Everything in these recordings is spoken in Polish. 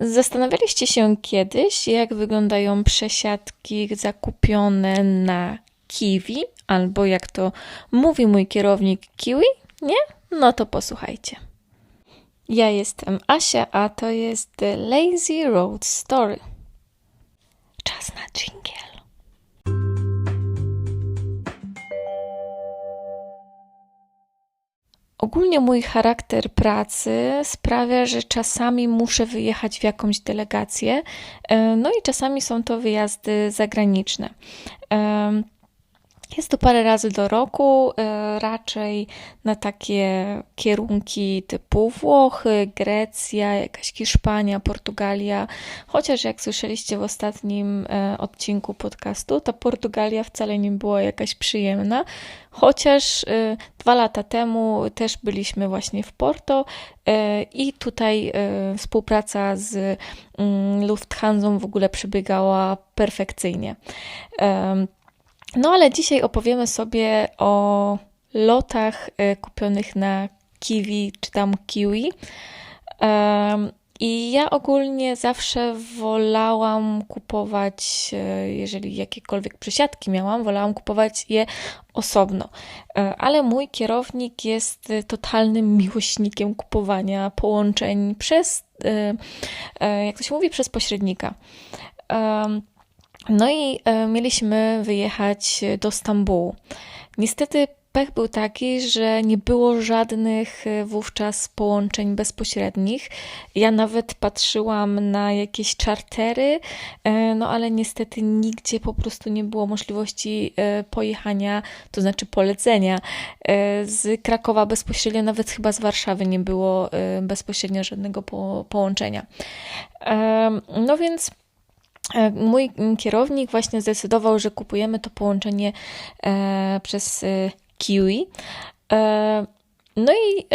Zastanawialiście się kiedyś, jak wyglądają przesiadki zakupione na kiwi, albo jak to mówi mój kierownik, kiwi? Nie? No to posłuchajcie. Ja jestem Asia, a to jest The Lazy Road Story. Czas na dżingiel. Ogólnie mój charakter pracy sprawia, że czasami muszę wyjechać w jakąś delegację, e, no i czasami są to wyjazdy zagraniczne. Jest to parę razy do roku, e, raczej na takie kierunki typu Włochy, Grecja, jakaś Hiszpania, Portugalia. Chociaż jak słyszeliście w ostatnim e, odcinku podcastu, ta Portugalia wcale nie była jakaś przyjemna. Chociaż e, dwa lata temu też byliśmy właśnie w Porto i tutaj współpraca z mm, Lufthansa w ogóle przebiegała perfekcyjnie. No ale dzisiaj opowiemy sobie o lotach e, kupionych na Kiwi czy tam Kiwi. I ja ogólnie zawsze wolałam kupować, e, jeżeli jakiekolwiek przesiadki miałam, wolałam kupować je osobno. E, ale mój kierownik jest totalnym miłośnikiem kupowania połączeń przez, jak to się mówi, przez pośrednika. No i e, mieliśmy wyjechać do Stambułu. Niestety pech był taki, że nie było żadnych e, wówczas połączeń bezpośrednich. Ja nawet patrzyłam na jakieś czartery, e, no ale niestety nigdzie po prostu nie było możliwości pojechania, to znaczy polecenia z Krakowa bezpośrednio, nawet chyba z Warszawy nie było bezpośrednio żadnego połączenia. No więc E, mój kierownik właśnie zdecydował, że kupujemy to połączenie e, przez e, Kiwi. No i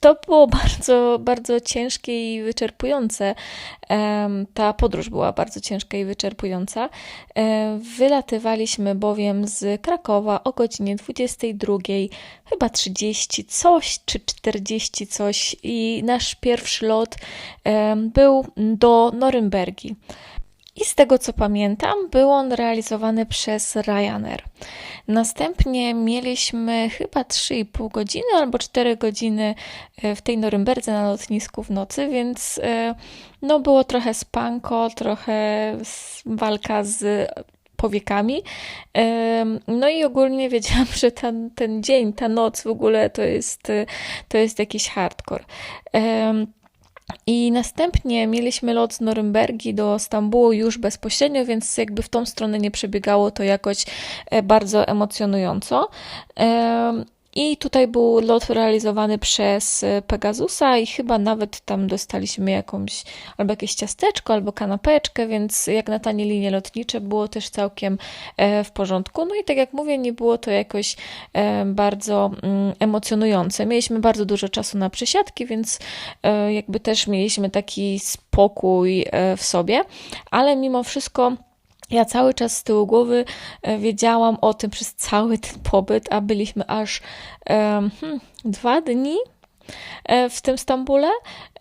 to było bardzo, bardzo ciężkie i wyczerpujące. Ta podróż była bardzo ciężka i wyczerpująca. Wylatywaliśmy bowiem z Krakowa o godzinie 22, chyba 30 coś, czy 40 coś, i nasz pierwszy lot był do Norymbergi. I z tego co pamiętam, był on realizowany przez Ryanair. Następnie mieliśmy chyba 3,5 godziny albo 4 godziny e, w tej Norymberdze na lotnisku w nocy, więc e, no było trochę spanko, trochę walka z powiekami. E, no i ogólnie wiedziałam, że ten, ten dzień, ta noc w ogóle to jest, to jest jakiś hardcore. I następnie mieliśmy lot z Norymbergi do Stambułu już bezpośrednio, więc jakby w tą stronę nie przebiegało to jakoś e, bardzo emocjonująco. I tutaj był lot realizowany przez e, Pegasusa i chyba nawet tam dostaliśmy jakąś albo jakieś ciasteczko, albo kanapeczkę, więc jak na tanie linie lotnicze było też całkiem e, w porządku. No i tak jak mówię, nie było to jakoś e, bardzo mm, emocjonujące. Mieliśmy bardzo dużo czasu na przesiadki, więc jakby też mieliśmy taki spokój w sobie, ale mimo wszystko ja cały czas z tyłu głowy e, wiedziałam o tym przez cały ten pobyt, a byliśmy aż hmm, dwa dni e, w tym Stambule,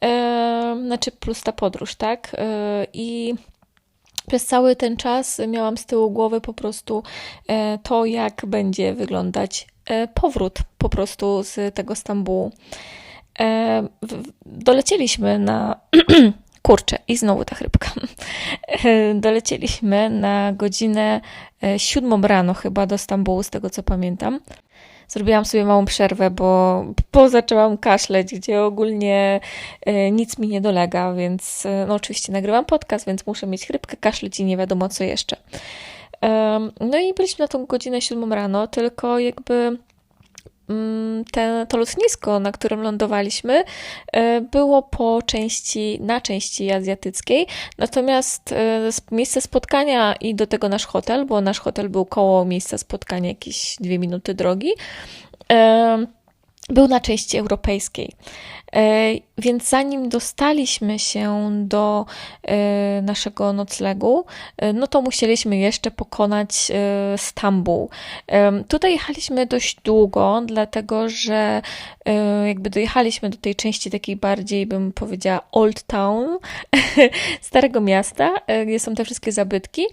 e, znaczy plus ta podróż, tak? I przez cały ten czas miałam z tyłu głowy po prostu to, jak będzie wyglądać powrót po prostu z tego Stambułu. Dolecieliśmy na Kurczę, i znowu ta chrypka. Dolecieliśmy na godzinę e, siódmą rano chyba do Stambułu, z tego co pamiętam. Zrobiłam sobie małą przerwę, bo, bo zaczęłam kaszleć, gdzie ogólnie e, nic mi nie dolega, więc e, no oczywiście nagrywam podcast, więc muszę mieć chrypkę, kaszleć i nie wiadomo co jeszcze. No i byliśmy na tą godzinę siódmą rano, tylko jakby te, to lotnisko, na którym lądowaliśmy, e, było po części, na części azjatyckiej, natomiast e, miejsce spotkania i do tego nasz hotel, bo nasz hotel był koło miejsca spotkania jakieś dwie minuty drogi, e, był na części europejskiej. Więc zanim dostaliśmy się do e, naszego noclegu, e, no to musieliśmy jeszcze pokonać e, Stambuł. Tutaj jechaliśmy dość długo, dlatego że jakby dojechaliśmy do tej części takiej bardziej, bym powiedziała, Old Town, starego miasta, gdzie są te wszystkie zabytki.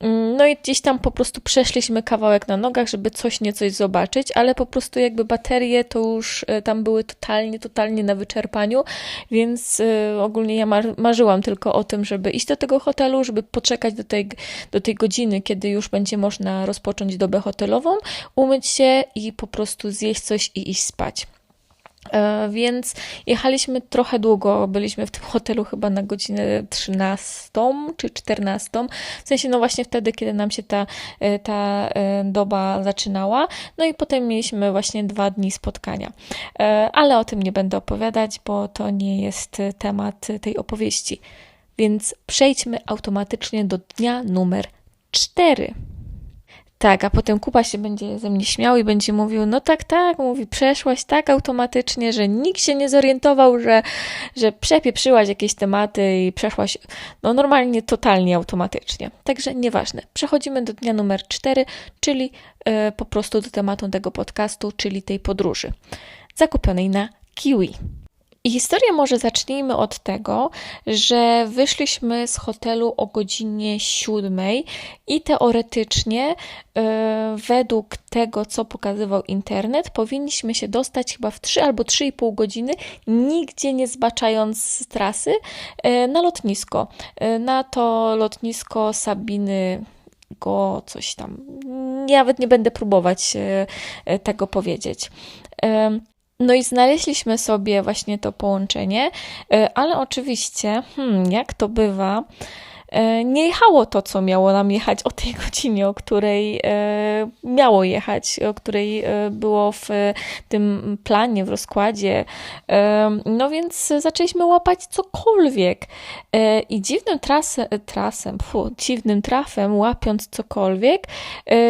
Mm, no i gdzieś tam po prostu przeszliśmy kawałek na nogach, żeby coś niecoś zobaczyć, ale po prostu jakby baterie to już tam były totalnie, totalnie na wyczerpaniu, więc y, ogólnie ja mar marzyłam tylko o tym, żeby iść do tego hotelu, żeby poczekać do tej, do tej godziny, kiedy już będzie można rozpocząć dobę hotelową, umyć się i po prostu zjeść coś i iść spać. E, więc jechaliśmy trochę długo, byliśmy w tym hotelu chyba na godzinę 13 czy 14, w sensie no właśnie wtedy, kiedy nam się ta, e, ta e, doba zaczynała. No i potem mieliśmy właśnie dwa dni spotkania. Ale o tym nie będę opowiadać, bo to nie jest temat tej opowieści. Więc przejdźmy automatycznie do dnia numer 4. Tak, a potem Kuba się będzie ze mnie śmiał i będzie mówił, no tak, tak, mówi, przeszłaś tak automatycznie, że nikt się nie zorientował, że, że przepieprzyłaś jakieś tematy i przeszłaś, no normalnie, totalnie automatycznie. Także nieważne. Przechodzimy do dnia numer cztery, czyli y, po prostu do tematu tego podcastu, czyli tej podróży zakupionej na Kiwi. Historię może zacznijmy od tego, że wyszliśmy z hotelu o godzinie siódmej i teoretycznie yy, według tego, co pokazywał internet, powinniśmy się dostać chyba w 3 albo 3,5 godziny, nigdzie nie zbaczając trasy, yy, na lotnisko. Yy, na to lotnisko Sabiny go coś tam. Nawet nie będę próbować tego powiedzieć. No i znaleźliśmy sobie właśnie to połączenie, e, ale oczywiście, hmm, jak to bywa, nie jechało to, co miało nam jechać o tej godzinie, o której e, miało jechać, o której e, było w tym planie, w rozkładzie. No więc zaczęliśmy łapać cokolwiek. I dziwnym trasem, trasem fu, dziwnym trafem, łapiąc cokolwiek,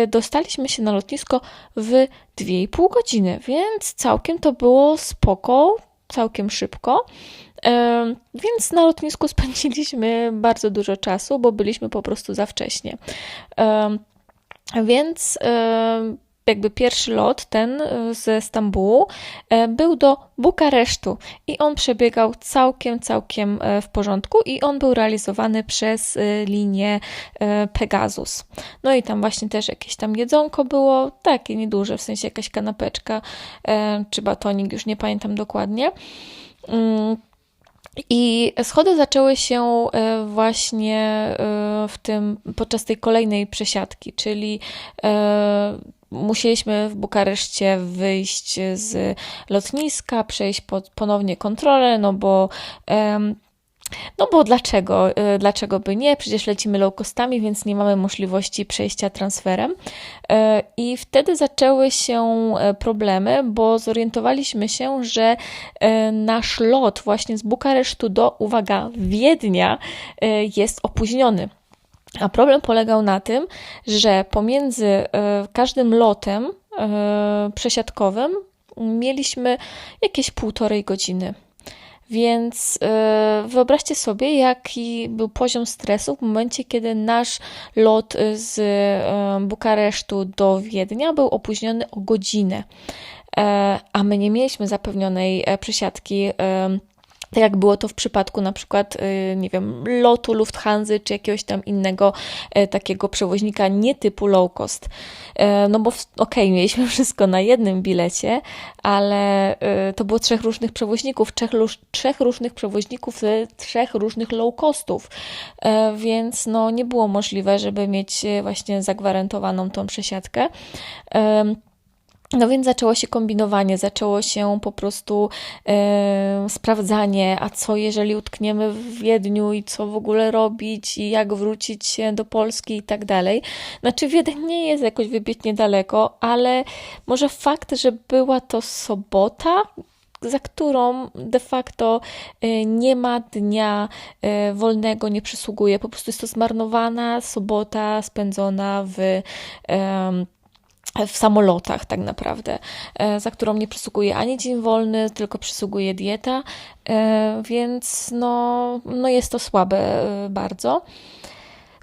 dostaliśmy się na lotnisko w 2,5 godziny, więc całkiem to było spoko, całkiem szybko. Więc na lotnisku spędziliśmy bardzo dużo czasu, bo byliśmy po prostu za wcześnie. Więc jakby pierwszy lot, ten e, ze Stambułu, e, był do Bukaresztu i on przebiegał całkiem, całkiem e, w porządku i on był realizowany przez linię Pegasus. No i tam właśnie też jakieś tam jedzonko było, takie nieduże, w sensie jakaś kanapeczka czy batonik, już nie pamiętam dokładnie. I schody zaczęły się e, właśnie e, w tym, podczas tej kolejnej przesiadki, czyli e, musieliśmy w Bukareszcie wyjść z lotniska, przejść pod, ponownie kontrolę, no bo no bo dlaczego? Y, dlaczego by nie? Przecież lecimy low costami, więc nie mamy możliwości przejścia transferem. Y, I wtedy zaczęły się y, problemy, bo zorientowaliśmy się, że nasz lot właśnie z Bukaresztu do, uwaga, Wiednia jest opóźniony. A problem polegał na tym, że pomiędzy każdym lotem przesiadkowym mieliśmy jakieś półtorej godziny. Więc yy, wyobraźcie sobie, jaki był poziom stresu w momencie, kiedy nasz lot z yy, Bukaresztu do Wiednia był opóźniony o godzinę, yy, a my nie mieliśmy zapewnionej e, przesiadki tak jak było to w przypadku na przykład, y, nie wiem, lotu Lufthansa czy jakiegoś tam innego e, takiego przewoźnika nie typu low cost. E, no bo okej, okay, mieliśmy wszystko na jednym bilecie, ale e, to było trzech różnych przewoźników, trzech, trzech różnych przewoźników, trzech różnych low costów, więc no nie było możliwe, żeby mieć właśnie zagwarantowaną tą przesiadkę. No więc zaczęło się kombinowanie, zaczęło się po prostu e, sprawdzanie, a co jeżeli utkniemy w Wiedniu i co w ogóle robić i jak wrócić się do Polski i tak dalej. Znaczy Wiedeń nie jest jakoś wybitnie daleko, ale może fakt, że była to sobota, za którą de facto e, nie ma dnia e, wolnego, nie przysługuje. Po prostu jest to zmarnowana sobota spędzona w w samolotach tak naprawdę, e, za którą nie przysługuje ani dzień wolny, tylko przysługuje dieta, e, więc no, no jest to słabe e, bardzo.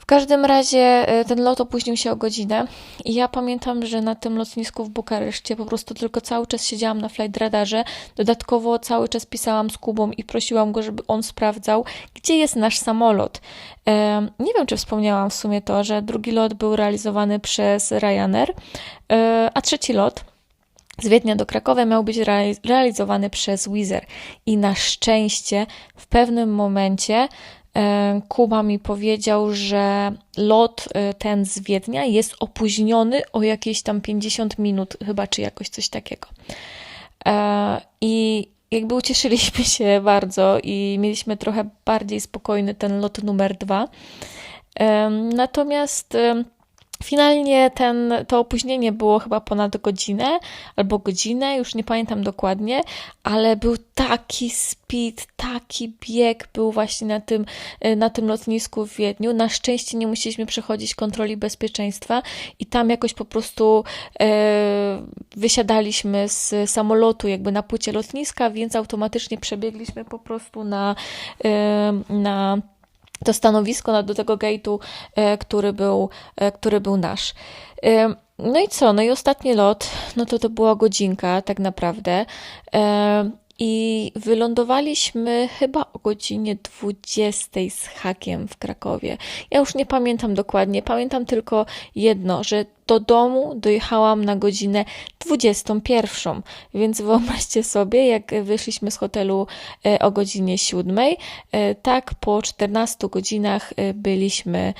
Każdym razie ten lot opóźnił się o godzinę i ja pamiętam, że na tym lotnisku w Bukareszcie po prostu tylko cały czas siedziałam na flight radarze. Dodatkowo cały czas pisałam z Kubą i prosiłam go, żeby on sprawdzał, gdzie jest nasz samolot. Nie wiem, czy wspomniałam w sumie to, że drugi lot był realizowany przez Ryanair, e, a trzeci lot z Wiednia do Krakowa miał być realizowany przez Wizer. I na szczęście w pewnym momencie e, Kuba mi powiedział, że lot e, ten z Wiednia jest opóźniony o jakieś tam 50 minut, chyba, czy jakoś coś takiego. I jakby ucieszyliśmy się bardzo i mieliśmy trochę bardziej spokojny ten lot numer dwa. Natomiast Finalnie ten, to opóźnienie było chyba ponad godzinę albo godzinę, już nie pamiętam dokładnie, ale był taki speed, taki bieg był właśnie na tym, e, na tym lotnisku w Wiedniu. Na szczęście nie musieliśmy przechodzić kontroli bezpieczeństwa i tam jakoś po prostu e, wysiadaliśmy z samolotu jakby na płycie lotniska, więc automatycznie przebiegliśmy po prostu na, e, na to stanowisko do tego gate'u, e, który był, e, który był nasz. E, no i co? No i ostatni lot, no to to była godzinka tak naprawdę. I wylądowaliśmy chyba o godzinie 20 z hakiem w Krakowie. Ja już nie pamiętam dokładnie, pamiętam tylko jedno, że do domu dojechałam na godzinę 21. Więc wyobraźcie sobie, jak wyszliśmy z hotelu e, o godzinie 7, e, tak po 14 godzinach e, byliśmy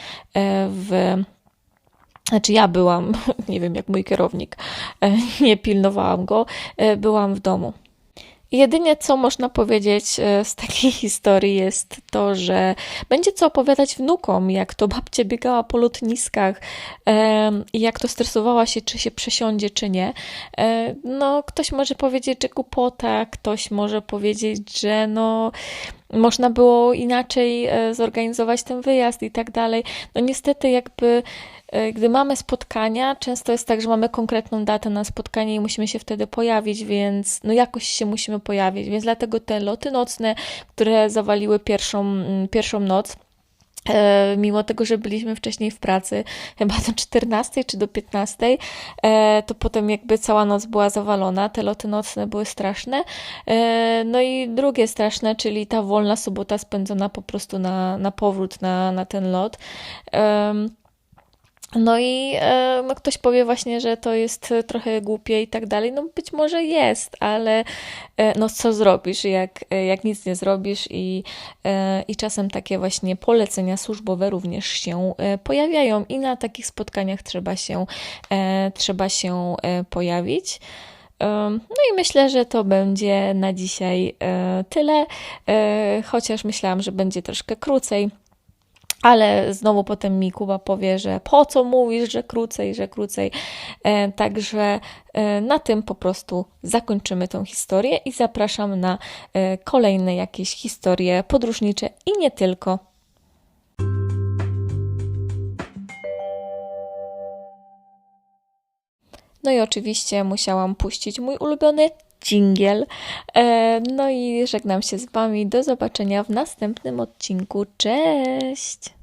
w znaczy ja byłam, nie wiem jak mój kierownik, nie pilnowałam go, byłam w domu. Jedynie co można powiedzieć e, z takiej historii jest to, że będzie co opowiadać wnukom, jak to babcia biegała po lotniskach i jak to stresowała się, czy się przesiądzie, czy nie. E, no, ktoś może powiedzieć, że głupota, ktoś może powiedzieć, że no można było inaczej e, zorganizować ten wyjazd i tak dalej. No niestety jakby E, gdy mamy spotkania, często jest tak, że mamy konkretną datę na spotkanie i musimy się wtedy pojawić, więc no jakoś się musimy pojawić, więc dlatego te loty nocne, które zawaliły pierwszą, mm, pierwszą noc, mimo tego, że byliśmy wcześniej w pracy, chyba do 14 czy do 15, e, to potem jakby cała noc była zawalona, te loty nocne były straszne. No i drugie straszne, czyli ta wolna sobota spędzona po prostu na, na powrót na, na ten lot. No i e, no ktoś powie właśnie, że to jest trochę głupie i tak dalej. No być może jest, ale e, no co zrobisz, jak, e, jak nic nie zrobisz i, i czasem takie właśnie polecenia służbowe również się pojawiają i na takich spotkaniach trzeba się, trzeba się pojawić. No i myślę, że to będzie na dzisiaj tyle, chociaż myślałam, że będzie troszkę krócej. Ale znowu potem mi Kuba powie, że po co mówisz, że krócej, że krócej. E, także e, na tym po prostu zakończymy tą historię i zapraszam na e, kolejne jakieś historie podróżnicze i nie tylko. No i oczywiście musiałam puścić mój ulubiony dżingiel. E, no i żegnam się z Wami. Do zobaczenia w następnym odcinku. Cześć!